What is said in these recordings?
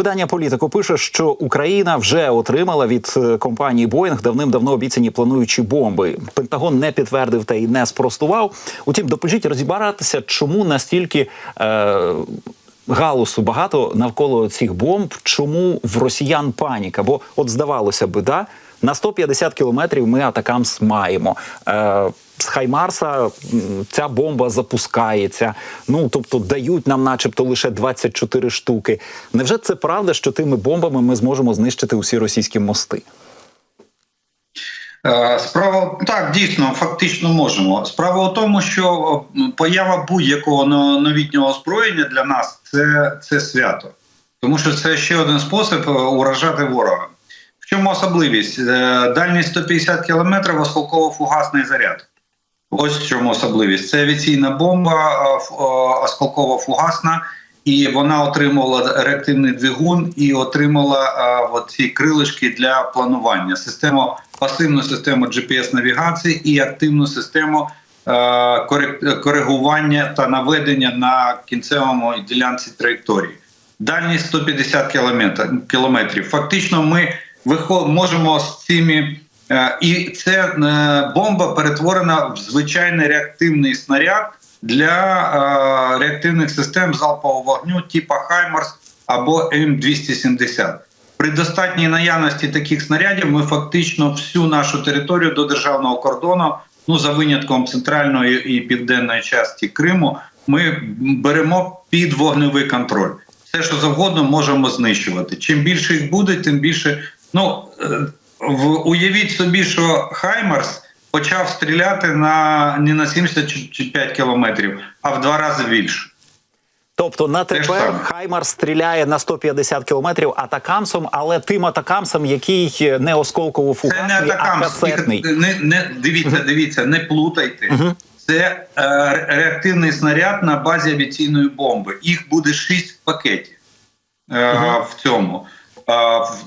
Видання політико пише, що Україна вже отримала від е, компанії Боїнг давним-давно обіцяні плануючі бомби. Пентагон не підтвердив та й не спростував. Утім, допоможіть розібратися, чому настільки. Е- Галусу багато навколо цих бомб. Чому в росіян паніка? Бо, от здавалося би, да на 150 кілометрів ми атакамс маємо. Е, з Хаймарса ця бомба запускається. Ну тобто дають нам, начебто, лише 24 штуки. Невже це правда, що тими бомбами ми зможемо знищити усі російські мости? Е, Справа так дійсно фактично можемо. Справа у тому, що поява будь-якого новітнього озброєння для нас це, це свято, тому що це ще один спосіб е, уражати ворога. Чому особливість? Е, Дальність 150 кілометрів осколково-фугасний заряд. Ось в чому особливість. Це авіаційна бомба е, е, осколково-фугасна, і вона отримувала реактивний двигун і отримала от ці крилишки для планування. Систему пасивну систему GPS-навігації і активну систему коригування та наведення на кінцевому ділянці траєкторії. Дальність 150 кілометрів. Фактично, ми можемо з цими. Е, І це е, бомба перетворена в звичайний реактивний снаряд для е, реактивних систем залпового вогню типу Хаймарс або М270. При достатній наявності таких снарядів ми фактично всю нашу територію до державного кордону, ну за винятком центральної і південної частини Криму, ми беремо під вогневий контроль. Все, що завгодно, можемо знищувати. Чим більше їх буде, тим більше. Ну е, уявіть собі, що Хаймарс почав стріляти на не на 75 кілометрів, а в два рази більше. Тобто на тепер. Хаймар стріляє на 150 кілометрів атакамсом, але тим атакамсом, який не осколково Це не фугасний, а касетний. Не, не дивіться, дивіться, не плутайте. Це е, реактивний снаряд на базі авіаційної бомби. Їх буде шість пакетів е, в цьому, е,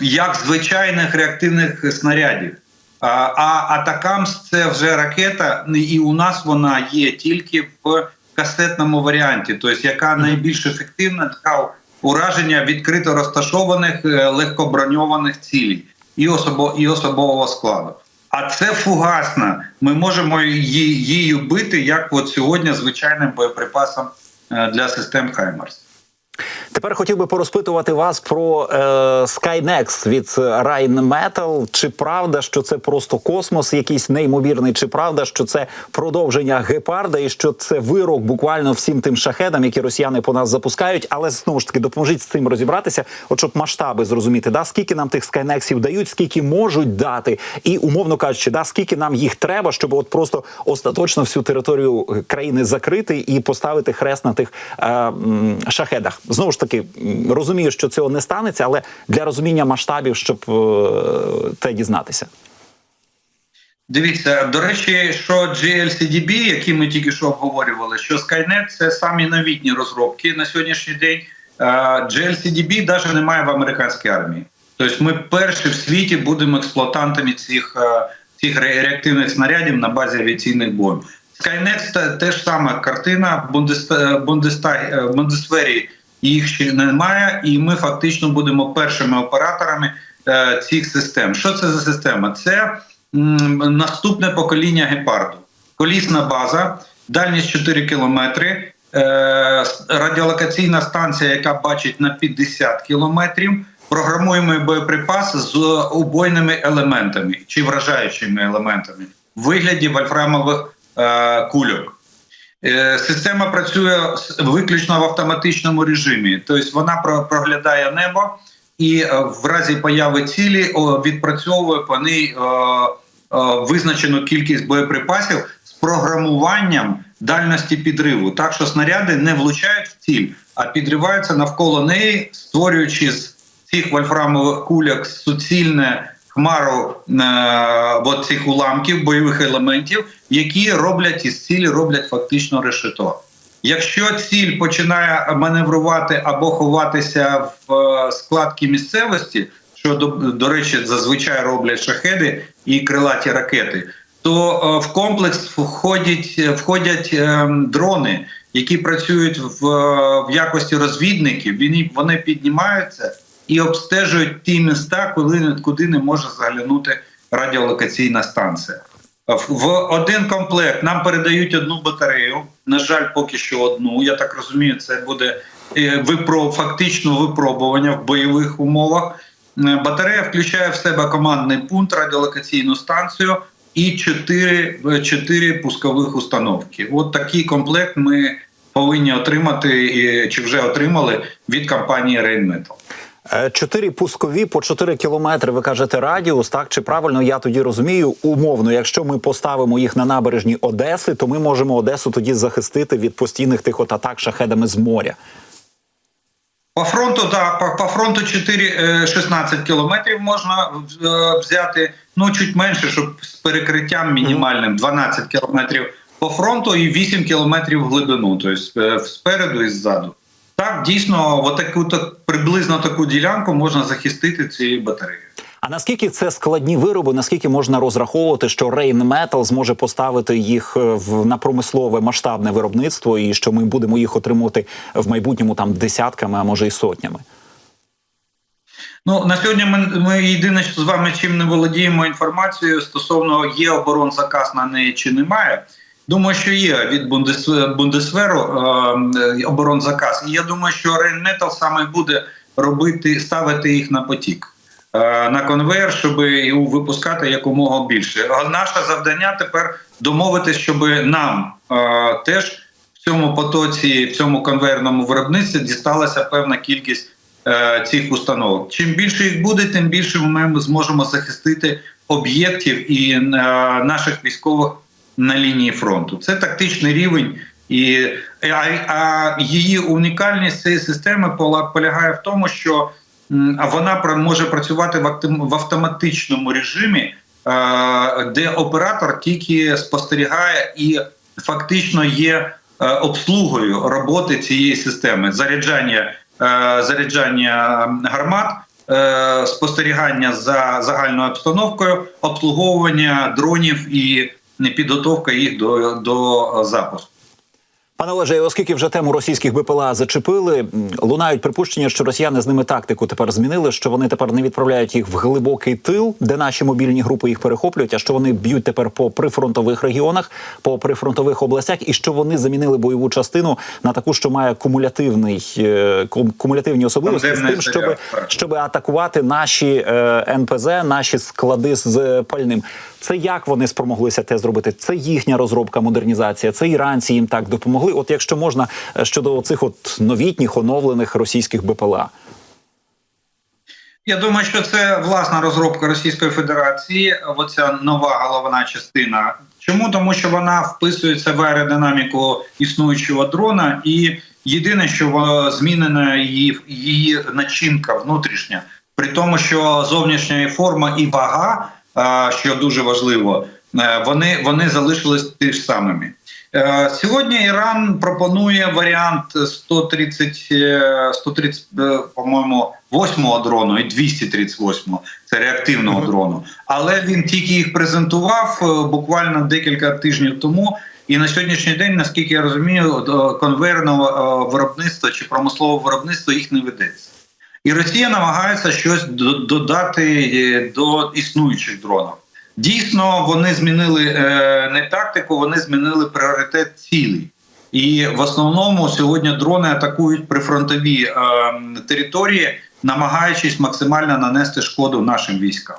як звичайних реактивних снарядів. А, Атакамс це вже ракета, і у нас вона є тільки в касетному варіанті, тобто яка найбільш ефективна для ураження відкрито розташованих е, легкоброньованих цілей і, особо, і особового складу. А це фугасна. Ми можемо її, бити, як от сьогодні звичайним боєприпасом е, для систем Хаймарс. Тепер хотів би порозпитувати вас про е, Skynex від Rheinmetall. Чи правда, що це просто космос, якийсь неймовірний? Чи правда, що це продовження гепарда, і що це вирок буквально всім тим шахедам, які росіяни по нас запускають? Але знову ж таки допоможіть з цим розібратися, от щоб масштаби зрозуміти, да скільки нам тих Skynexів дають, скільки можуть дати, і умовно кажучи, да скільки нам їх треба, щоб от просто остаточно всю територію країни закрити і поставити хрест на тих е, шахедах. Знову ж таки, розумію, що цього не станеться, але для розуміння масштабів, щоб е, те дізнатися. Дивіться, до речі, що GLCDB, які ми тільки що обговорювали, що Skynet – це самі новітні розробки на сьогоднішній день. Е, GLCDB навіть немає в американській армії. Тобто ми перші в світі будемо експлуатантами цих, е, цих реактивних снарядів на базі авіаційних бомб. Skynet – це теж сама картина Бундесфері їх ще немає, і ми фактично будемо першими операторами е, цих систем. Що це за система? Це наступне покоління гепарду. Колісна база, дальність 4 кілометри, е, радіолокаційна станція, яка бачить на 50 кілометрів, програмуємо боєприпас з убойними елементами чи вражаючими елементами в вигляді вольфрамових е, кульок. Е, Система працює виключно в автоматичному режимі, тобто вона проглядає небо і е, в разі появи цілі відпрацьовує по ній е, визначену кількість боєприпасів з програмуванням дальності підриву, так що снаряди не влучають в ціль, а підриваються навколо неї, створюючи з цих вольфрамових куляк суцільне хмару цих уламків, бойових елементів, які роблять із цілі роблять фактично решето. Якщо ціль починає маневрувати або ховатися в е, складки місцевості, що до, до речі, зазвичай роблять шахеди і крилаті ракети, то е, в комплекс входять, входять е, дрони, які працюють в, е, в якості розвідників. Вони, вони піднімаються і обстежують ті міста, коли куди не може заглянути радіолокаційна станція. В- В один комплект нам передають одну батарею. На жаль, поки що одну. Я так розумію, це буде е, випро фактично випробування в бойових умовах. Е, Батарея включає в себе командний пункт, радіолокаційну станцію і чотири, е, пускових установки. От такий комплект ми повинні отримати чи вже отримали від компанії Rheinmetall. Е, Чотири пускові по 4 кілометри. Ви кажете радіус. Так чи правильно я тоді розумію? Умовно, якщо ми поставимо їх на набережні Одеси, то ми можемо Одесу тоді захистити від постійних тих от атак шахедами з моря. По фронту, да, по, по фронту 4, е, 16 кілометрів можна е, взяти, ну чуть менше, щоб з перекриттям мінімальним 12 кілометрів по фронту і 8 кілометрів в глибину, тобто спереду і ззаду. Так, дійсно, отаку так, приблизно таку ділянку можна захистити цією батареєю. А наскільки це складні вироби? Наскільки можна розраховувати, що Rain Metal зможе поставити їх е, в на промислове масштабне виробництво, і що ми будемо їх отримувати в майбутньому там десятками, а може й сотнями? Ну на сьогодні ми, ми єдине, що з вами чим не володіємо інформацією стосовно є оборонзаказ на неї чи немає. Думаю, що є від Бундес, Бундесверу е, оборонзаказ. І я думаю, що Рейнметал саме буде робити, ставити їх на потік е, на конвейер, щоб випускати якомога більше. А наше завдання тепер домовитися, щоб нам е, теж в цьому потоці, в цьому конвейерному виробництві дісталася певна кількість е, цих установок. Чим більше їх буде, тим більше ми зможемо захистити об'єктів і е, наших військових на лінії фронту. Це тактичний рівень, і а, а її унікальність цієї системи полягає в тому, що вона може працювати в автом- в автоматичному режимі, е, де оператор тільки спостерігає і фактично є е, обслугою роботи цієї системи, заряджання, е, заряджання гармат. Спостерігання за загальною обстановкою, обслуговування дронів і підготовка їх до, до запуску. Пане Олеже, оскільки вже тему російських БПЛА зачепили, лунають припущення, що росіяни з ними тактику тепер змінили, що вони тепер не відправляють їх в глибокий тил, де наші мобільні групи їх перехоплюють, а що вони б'ють тепер по прифронтових регіонах, по прифронтових областях, і що вони замінили бойову частину на таку, що має кумулятивний е, кумулятивні особливості з тим, щоб, щоб атакувати наші е, НПЗ, наші склади з е, пальним. Це як вони спромоглися те зробити? Це їхня розробка, модернізація. Це іранці їм так допомогли. От якщо можна е, щодо цих от новітніх оновлених російських БПЛА. Я думаю, що це власна розробка Російської Федерації. Оця нова головна частина. Чому тому, що вона вписується в аеродинаміку існуючого дрона, і єдине, що змінена її її начинка внутрішня, при тому, що зовнішня форма і вага, що дуже важливо, е, вони, вони залишились ж самими. Е, Сьогодні Іран пропонує варіант 130, е, 130 е, по-моєму, 8-го дрону і 238-го, це реактивного дрону. Але він тільки їх презентував е, буквально декілька тижнів тому. І на сьогоднішній день, наскільки я розумію, конвейерного е, виробництва чи промислового виробництва їх не ведеться. І Росія намагається щось до- додати е, до існуючих дронів. Дійсно, вони змінили е, не тактику, вони змінили пріоритет цілей. І в основному сьогодні дрони атакують прифронтові е, території, намагаючись максимально нанести шкоду нашим військам.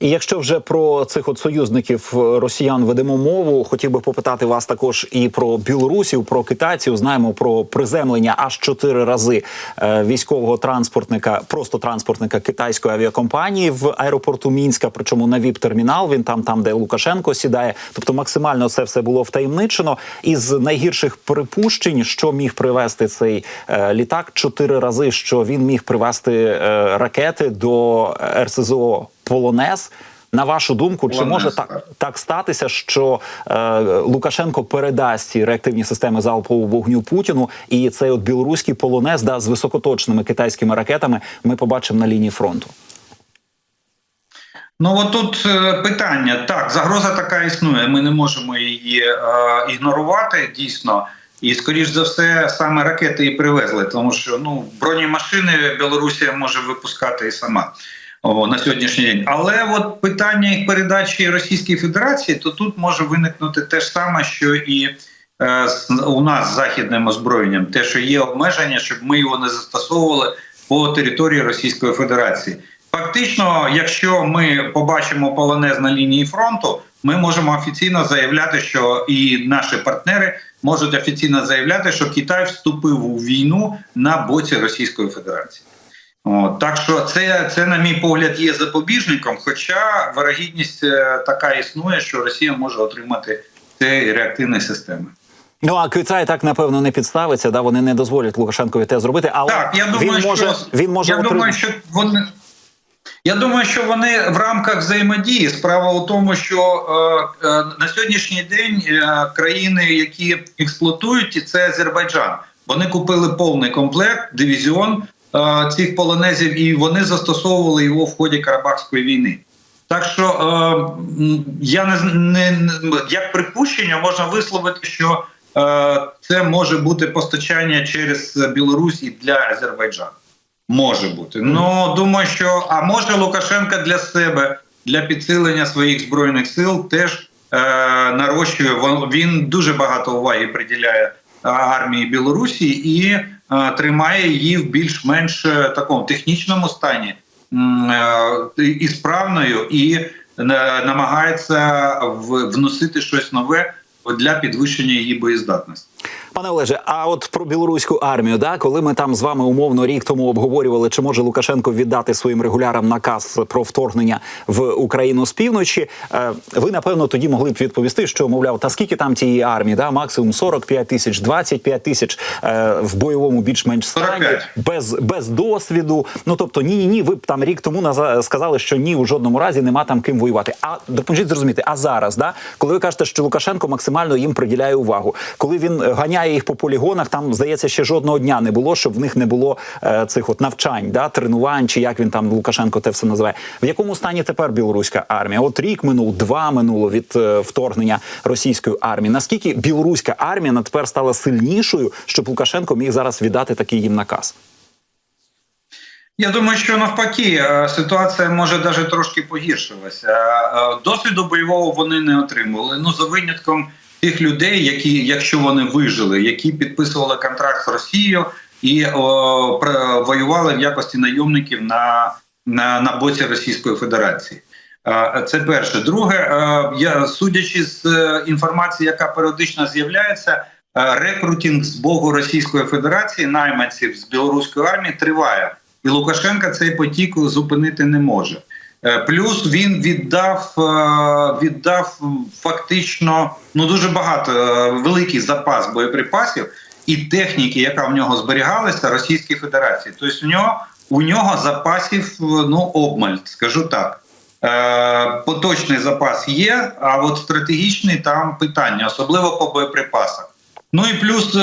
І якщо вже про цих от союзників е, росіян ведемо мову, хотів би попитати вас також і про білорусів, про китайців. Знаємо про приземлення аж чотири рази е, військового транспортника, просто транспортника китайської авіакомпанії в аеропорту Мінська. Причому на віп термінал він там, там де Лукашенко сідає. Тобто максимально це все було втаємничено. Із найгірших припущень, що міг привезти цей е, літак чотири рази, що він міг привезти е, ракети до РСЗО Полонез. На вашу думку, чи може так. так, статися, що е, Лукашенко передасть ці реактивні системи залпового вогню Путіну, і цей от білоруський полонез да, з високоточними китайськими ракетами ми побачимо на лінії фронту? Ну от тут е, питання. Так, загроза така існує. Ми не можемо її е, ігнорувати дійсно. І, скоріш за все, саме ракети і привезли, тому що ну бронемашини Білорусія може випускати і сама на сьогоднішній день. Але от питання їх передачі Російській Федерації, то тут може виникнути те ж саме, що і е, у нас з західним озброєнням, те, що є обмеження, щоб ми його не застосовували по території Російської Федерації. Фактично, якщо ми побачимо полонез на лінії фронту, ми можемо офіційно заявляти, що і наші партнери можуть офіційно заявляти, що Китай вступив у війну на боці Російської Федерації. От, так що це, це, на мій погляд, є запобіжником. Хоча вирогідність е, така існує, що Росія може отримати ці реактивні системи. Ну а Китай так напевно не підставиться. Да, вони не дозволять Лукашенкові те зробити. Але Так, я думаю, він може що він може я отрим- думаю, що вони. Я думаю, що вони в рамках взаємодії. Справа у тому, що е, е, на сьогоднішній день е, країни, які експлуатують, це Азербайджан. Вони купили повний комплект, дивізіон е, цих полонезів, і вони застосовували його в ході Карабахської війни. Так що е, я не, не як припущення можна висловити, що е, це може бути постачання через Білорусь і для Азербайджану. Може бути. Ну думаю, що а може Лукашенка для себе для підсилення своїх збройних сил теж е, нарощує. Він дуже багато уваги приділяє е, армії Білорусі і тримає її в більш-менш е, такому технічному стані е, і справною, і е, намагається вносити щось нове для підвищення її боєздатності. Пане Олеже, а от про білоруську армію, да, коли ми там з вами умовно рік тому обговорювали, чи може Лукашенко віддати своїм регулярам наказ про вторгнення в Україну з півночі, е, ви напевно тоді могли б відповісти, що мовляв, та скільки там тієї армії, да, максимум 45 тисяч, 25 тисяч е, в бойовому більш-менш стані, без, без досвіду. Ну тобто, ні, ні, ні, ви б там рік тому сказали, що ні, у жодному разі нема там ким воювати. А допоможіть зрозуміти, а зараз, да, коли ви кажете, що Лукашенко максимально їм приділяє увагу, коли він е, ганяє їх по полігонах, там здається, ще жодного дня не було, щоб в них не було е, цих от навчань, да, тренувань, чи як він там Лукашенко те все називає. В якому стані тепер білоруська армія? От рік минув, два минуло від е, вторгнення російської армії. Наскільки білоруська армія на тепер стала сильнішою, щоб Лукашенко міг зараз віддати такий їм наказ? Я думаю, що навпаки е, ситуація може навіть трошки погіршилася. Е, Досвіду бойового вони не отримували. Ну за винятком тих людей, які, якщо вони вижили, які підписували контракт з Росією і о, воювали в якості найомників на, на, на боці Російської Федерації. Це перше. Друге, е, я судячи з е, інформації, яка періодично з'являється, е, рекрутинг з боку Російської Федерації найманців з білоруської армії триває, і Лукашенка цей потік зупинити не може. Е, Плюс він віддав е, віддав фактично ну дуже багато е, великий запас боєприпасів і техніки, яка в нього зберігалася Російській Федерації. Тобто у нього у нього запасів ну обмаль, скажу так. Поточний запас є, а от стратегічний там питання, особливо по боєприпасах. Ну і плюс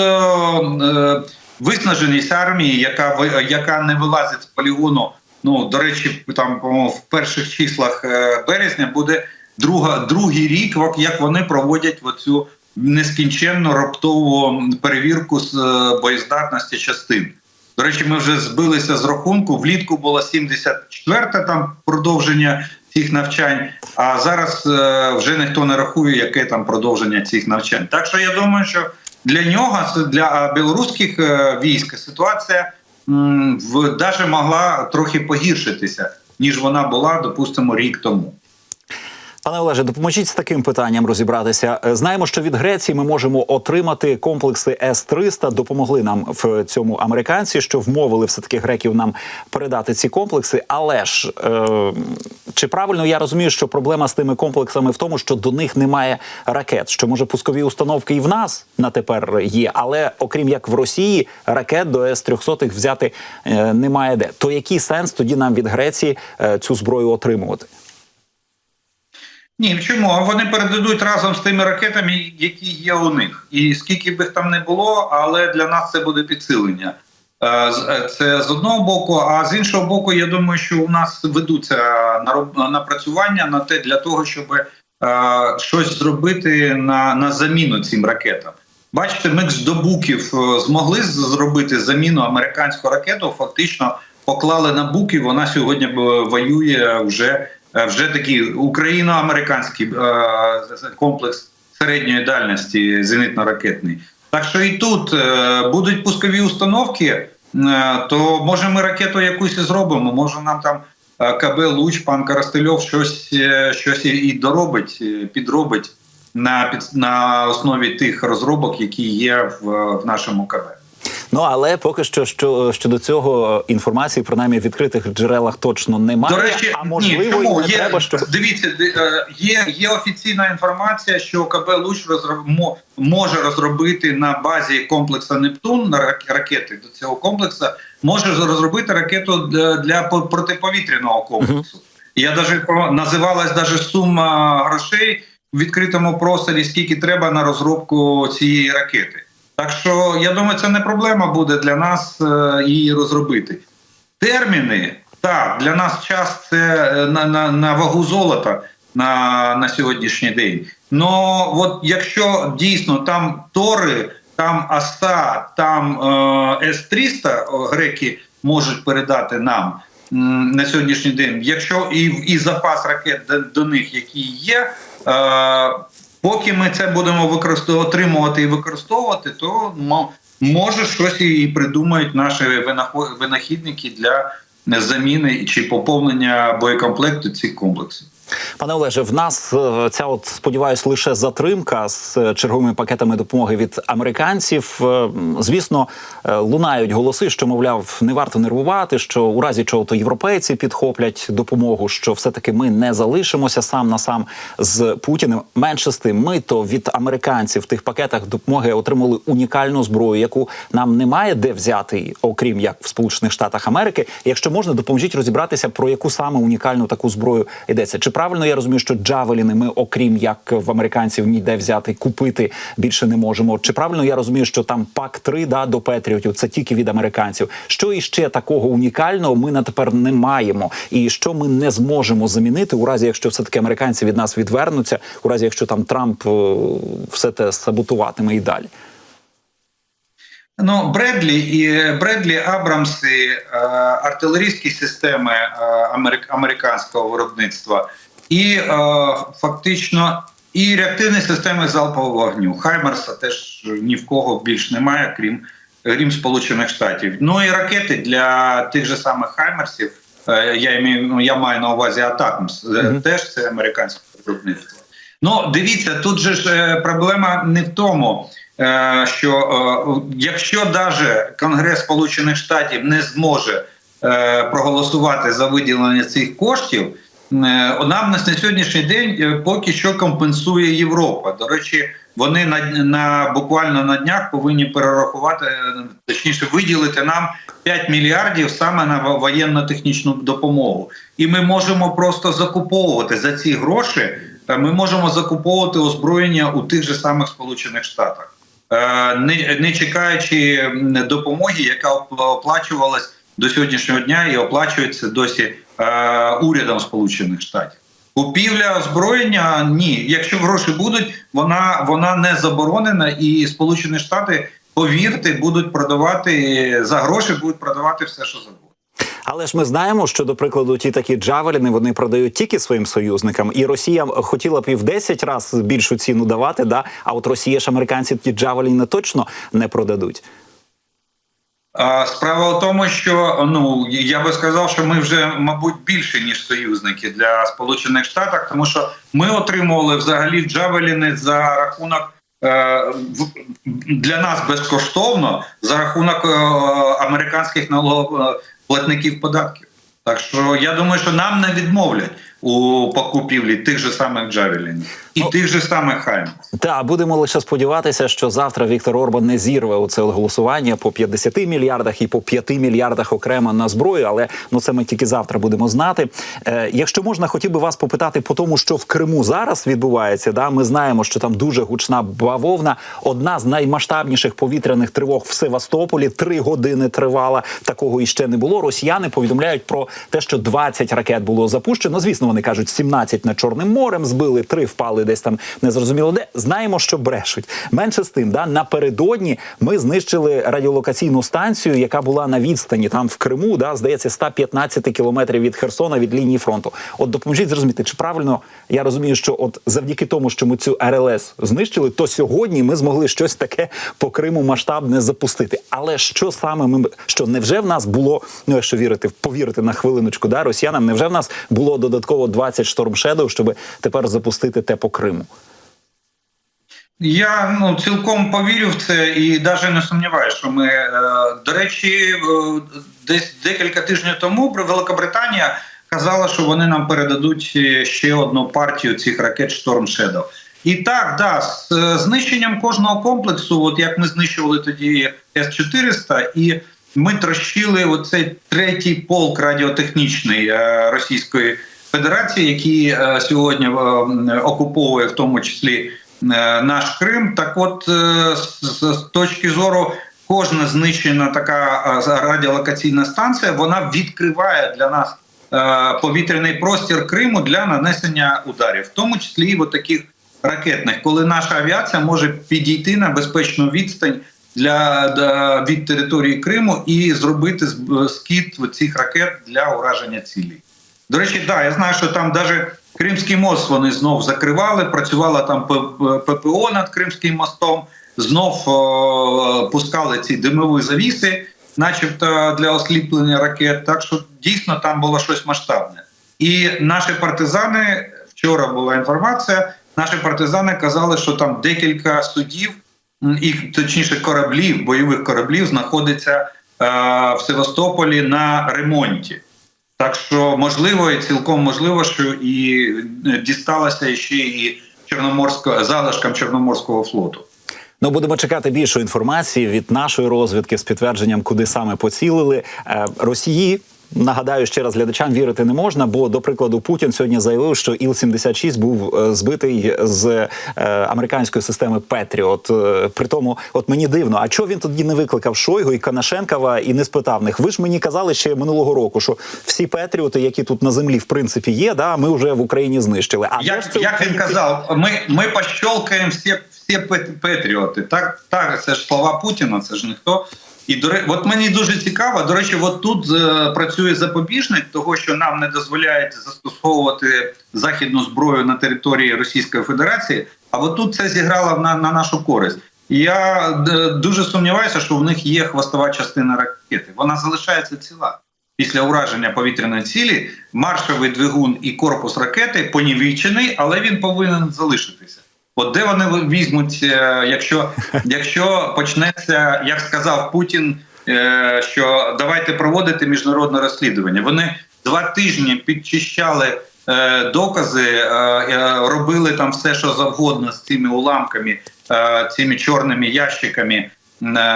виснаженість армії, яка яка не вилазить з полігону. Ну до речі, там по-моєму, в перших числах е, березня буде друга другий рік, як- вони проводять оцю нескінченну раптову перевірку з е, боєздатності частин. До речі, ми вже збилися з рахунку. Влітку було 74-те там продовження цих навчань. А зараз е, вже ніхто не рахує, яке там продовження цих навчань. Так що я думаю, що для нього, для білоруських е, військ, ситуація в даже могла трохи погіршитися, ніж вона була, допустимо, рік тому. Пане Олеже, допоможіть з таким питанням розібратися. Е, Знаємо, що від Греції ми можемо отримати комплекси С-300. Допомогли нам в цьому американці, що вмовили все таки греків нам передати ці комплекси. Але ж е, чи правильно я розумію, що проблема з тими комплексами в тому, що до них немає ракет? Що може пускові установки і в нас на тепер є, але окрім як в Росії, ракет до С-300 взяти е, немає де. То який сенс тоді нам від Греції е, цю зброю отримувати? Ні, чому? Вони передадуть разом з тими ракетами, які є у них. І скільки б їх там не було, але для нас це буде підсилення. Е, е, Це з одного боку, а з іншого боку, я думаю, що у нас ведуться напрацювання на те для того, щоб е, щось зробити на, на заміну цим ракетам. Бачите, ми з добуків змогли зробити заміну американську ракету. Фактично поклали на буки. Вона сьогодні воює вже, вже такий україно-американський е, комплекс середньої дальності зенитно-ракетний. Так що і тут е, будуть пускові установки, е, то може ми ракету якусь і зробимо. Може нам там е, КБ Луч, пан Коростельов щось, е, щось і- доробить, е, підробить на на основі тих розробок, які є в, в нашому КБ. Ну але поки що, що щодо цього інформації, принаймні в відкритих джерелах точно немає. До речі, а можливо, ні, чому? не є, треба, щоб дивіться, е, є, є офіційна інформація, що КБ Луч розроб, може розробити на базі комплексу Нептун на рак- ракети до цього комплексу, може розробити ракету для, для по- протиповітряного комплексу. Я даже про- називалась даже сума грошей в відкритому просторі, скільки треба на розробку цієї ракети. Так що я думаю, це не проблема буде для нас е, її розробити. Терміни так для нас час це е, на, на, на вагу золота на, на сьогоднішній день. Ну от якщо дійсно там тори, там АСА, там е, С-300 греки можуть передати нам на сьогоднішній день, якщо і, і запас ракет до, до них, які є. Е, Поки ми це будемо використовувати, отримувати і використовувати, то мо- може щось і придумають наші винахідники для заміни чи поповнення боєкомплекту цих комплексів. Пане Олеже, в нас е, ця от сподіваюсь лише затримка з е, черговими пакетами допомоги від американців. Е, Звісно, лунають голоси, що мовляв, не варто нервувати, що у разі чого то європейці підхоплять допомогу, що все таки ми не залишимося сам на сам з Путіним. Менше з тим, ми то від американців в тих пакетах допомоги отримали унікальну зброю, яку нам немає де взяти, окрім як в Сполучених Штатах Америки. Якщо можна, допоможіть розібратися про яку саме унікальну таку зброю йдеться. Чи правильно я розумію, що джавеліни ми, окрім як в американців, ніде взяти купити більше не можемо? Чи правильно я розумію, що там пак 3 да до Петріотів це тільки від американців? Що іще такого унікального ми на тепер не маємо, і що ми не зможемо замінити у разі, якщо все таки американці від нас відвернуться, у разі якщо там Трамп е, все те саботуватиме і далі. Ну, Бредлі і Бредлі Абрамси, е, артилерійські системи е, американського виробництва, і е, фактично і реактивні системи залпового вогню. Хаймерса теж ні в кого більш немає, крім, крім Сполучених Штатів. Ну і ракети для тих же самих Хаймерсів. е, Я маю, ну, я маю на увазі Атакмс, е, теж це американське виробництво. Ну, дивіться, тут же ж е, проблема не в тому, е, що е, якщо даже Конгрес Сполучених Штатів не зможе проголосувати за виділення цих коштів, е, нам на сьогоднішній день е, поки що компенсує Європа. До речі, вони на, на буквально на днях повинні перерахувати, е, точніше, виділити нам 5 мільярдів саме на во- воєнно-технічну допомогу. І ми можемо просто закуповувати за ці гроші. Ми можемо закуповувати озброєння у тих же самих Сполучених Штатах, не, не чекаючи допомоги, яка оп- оплачувалась до сьогоднішнього дня і оплачується досі урядом Сполучених Штатів. Купівля озброєння ні. Якщо гроші будуть, вона вона не заборонена, і Сполучені Штати, повірте, будуть продавати за гроші, будуть продавати все, що завгодно. Але ж ми знаємо, що до прикладу ті такі джавеліни вони продають тільки своїм союзникам, і Росія хотіла б і в 10 разів більшу ціну давати. Да, а от Росія ж американці ті джавеліни точно не продадуть. Справа в тому, що ну я би сказав, що ми вже, мабуть, більше ніж союзники для Сполучених Штатів, тому що ми отримували взагалі джавеліни за рахунок е, для нас безкоштовно за рахунок е, американських налогоплатників податків. Так що я думаю, що нам не відмовлять у покупівлі тих же самих джавелінів і Ну, тих же самих хаймів. Та будемо лише сподіватися, що завтра Віктор Орбан не зірве у це голосування по 50 мільярдах і по 5 мільярдах окремо на зброю. Але ну це ми тільки завтра будемо знати. Е, якщо можна, хотів би вас попитати по тому, що в Криму зараз відбувається. Да, ми знаємо, що там дуже гучна бавовна. Одна з наймасштабніших повітряних тривог в Севастополі три години тривала. Такого іще не було. Росіяни повідомляють про те, що 20 ракет було запущено. Звісно, вони кажуть 17 над Чорним морем збили, три впали десь там незрозуміло де. Знаємо, що брешуть. Менше з тим, да напередодні ми знищили радіолокаційну станцію, яка була на відстані там в Криму, да, здається, 115 кілометрів від Херсона від лінії фронту. От допоможіть зрозуміти, чи правильно я розумію, що от завдяки тому, що ми цю РЛС знищили, то сьогодні ми змогли щось таке по Криму масштабне запустити. Але що саме ми що невже в нас було, ну якщо вірити, повірити на хвилиночку, да, росіянам, невже в нас було додатково 20 Storm Shadow, щоб тепер запустити те по Криму? Я ну цілком повірю в це і навіть не сумніваюся, що ми е, до речі, е, десь декілька тижнів тому Великобританія казала, що вони нам передадуть е, ще одну партію цих ракет Storm Shadow. І так, да, з знищенням кожного комплексу, от як ми знищували тоді С-400, і ми трощили оцей третій полк радіотехнічний Російської Федерації, який е, сьогодні е, окуповує в тому числі е, наш Крим. Так, от з, точки зору. Кожна знищена така радіолокаційна станція вона відкриває для нас повітряний простір Криму для нанесення ударів, в тому числі і таких ракетних, коли наша авіація може підійти на безпечну відстань для від території Криму і зробити скид цих ракет для ураження цілей. До речі, да, я знаю, що там навіть Кримський мост вони знов закривали. Працювала там ППО над Кримським мостом. Знов о, пускали ці димові завіси, начебто для осліплення ракет. Так що дійсно там було щось масштабне. І наші партизани вчора була інформація. Наші партизани казали, що там декілька судів, і точніше кораблів, бойових кораблів, знаходиться е, в Севастополі на ремонті. Так що можливо, і цілком можливо, що і дісталася ще і чорноморського залишкам Чорноморського флоту. Ну, будемо чекати більшої інформації від нашої розвідки з підтвердженням, куди саме поцілили Е, Росії. Нагадаю ще раз глядачам вірити не можна, бо до прикладу Путін сьогодні заявив, що Іл-76 був е, збитий з е, американської системи Петріот. Е, При тому, от мені дивно, а чого він тоді не викликав Шойгу і Канашенкова і не спитав них? Ви ж мені казали ще минулого року, що всі Петріоти, які тут на землі в принципі є, да ми вже в Україні знищили. А Як, це як він казав, ми, ми пощолкаємо всі, всі пет- патріоти. Так, так, це ж слова Путіна, це ж ніхто. І до ре- от мені дуже цікаво. До речі, от тут е, працює запобіжник того, що нам не дозволяють застосовувати західну зброю на території Російської Федерації. А от тут це зіграло на, на нашу користь. Я е, дуже сумніваюся, що в них є хвостова частина ракети. Вона залишається ціла. Після ураження повітряної цілі маршовий двигун і корпус ракети понівечений, але він повинен залишитися. От де вони візьмуть, е, якщо, якщо почнеться, як сказав Путін, е, що давайте проводити міжнародне розслідування. Вони два тижні підчищали е, докази, робили там все, що завгодно з цими уламками, цими чорними ящиками,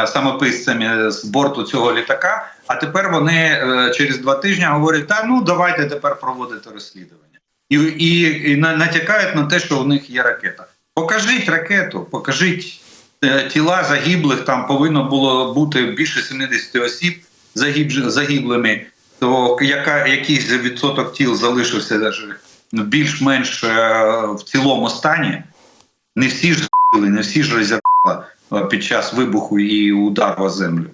самописцями з борту цього літака. А тепер вони через два тижні говорять: та ну давайте тепер проводити розслідування. І, і, і на- натякають на те, що у них є ракета. Покажіть ракету, покажіть е, тіла загиблих. Там повинно було бути більше 70 осіб загиб, загиблими. То яка якийсь відсоток тіл залишився ну, більш-менш е, в цілому стані? Не всі ж збили, не всі ж розірвали е, під час вибуху і удару о землю.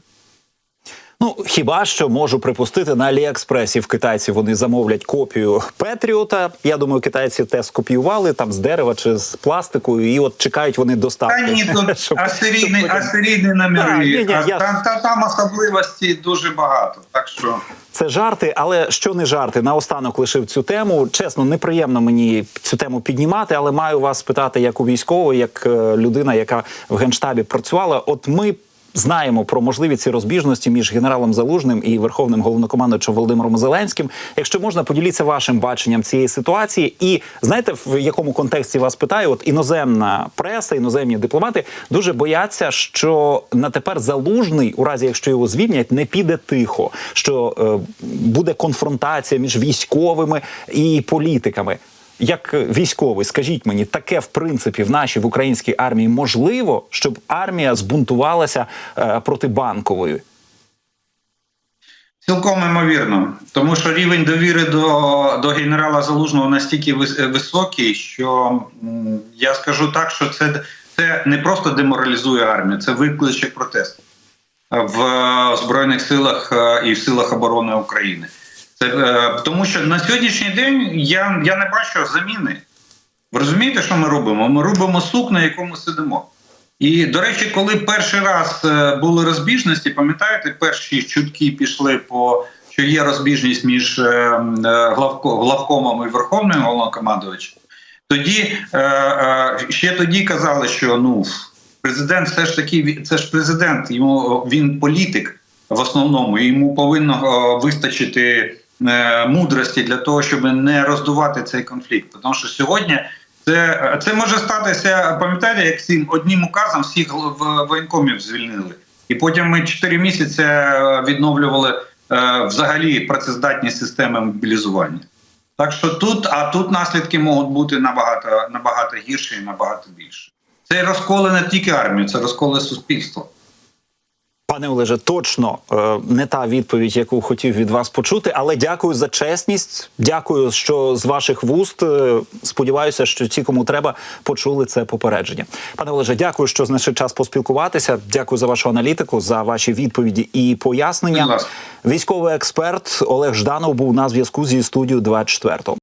Ну хіба що можу припустити на Аліекспресі в китайці вони замовлять копію Петріота. Я думаю, китайці те скопіювали там з дерева чи з пластику, і от чекають вони доставки. Та ні, тут асерійні, асерійні номери. там, та, там особливості дуже багато. Так що Це жарти, але що не жарти. Наостанок лишив цю тему. Чесно, неприємно мені цю тему піднімати, але маю вас спитати як у військової, як е, людина, яка в генштабі працювала. От ми. Знаємо про можливі ці розбіжності між генералом Залужним і верховним головнокомандуючим Володимиром Зеленським. Якщо можна, поділіться вашим баченням цієї ситуації, і знаєте, в якому контексті вас питаю? От іноземна преса, іноземні дипломати дуже бояться, що на тепер залужний, у разі якщо його звільнять, не піде тихо, що е, буде конфронтація між військовими і політиками. Як військовий, скажіть мені, таке в принципі в нашій в українській армії можливо, щоб армія збунтувалася е, проти банкової? Цілком імовірно, тому що рівень довіри до, до генерала Залужного настільки вис- високий, що я скажу так, що це, це не просто деморалізує армію, це викличе протест в збройних силах е, і в силах оборони України. Е, тому, що на сьогоднішній день я, я не бачу заміни. Ви розумієте, що ми робимо? Ми робимо сук, на якому сидимо. І, до речі, коли перший раз е, були розбіжності, пам'ятаєте, перші чутки пішли по що є розбіжність між е, главко, главкомом і верховним головнокомандувачем, тоді ще тоді казали, що ну президент все ж таки це ж президент, йому він політик в основному, йому повинно вистачити мудрості для того, щоб не роздувати цей конфлікт. Тому що сьогодні це, це може статися, пам'ятаєте, як цим одним указом всіх воєнкомів звільнили. І потім ми 4 місяці е, відновлювали е, взагалі працездатні системи мобілізування. Так що тут, а тут наслідки можуть бути набагато набагато гірші і набагато більше. Це розколи не тільки армію, це розколи суспільства. Пане Олеже, точно е, не та відповідь, яку хотів від вас почути, але дякую за чесність. Дякую, що з ваших вуст е, сподіваюся, що ті, кому треба, почули це попередження. Пане Олеже, дякую, що знайшли час поспілкуватися. Дякую за вашу аналітику, за ваші відповіді і пояснення. Військовий експерт Олег Жданов був на зв'язку зі студією 24.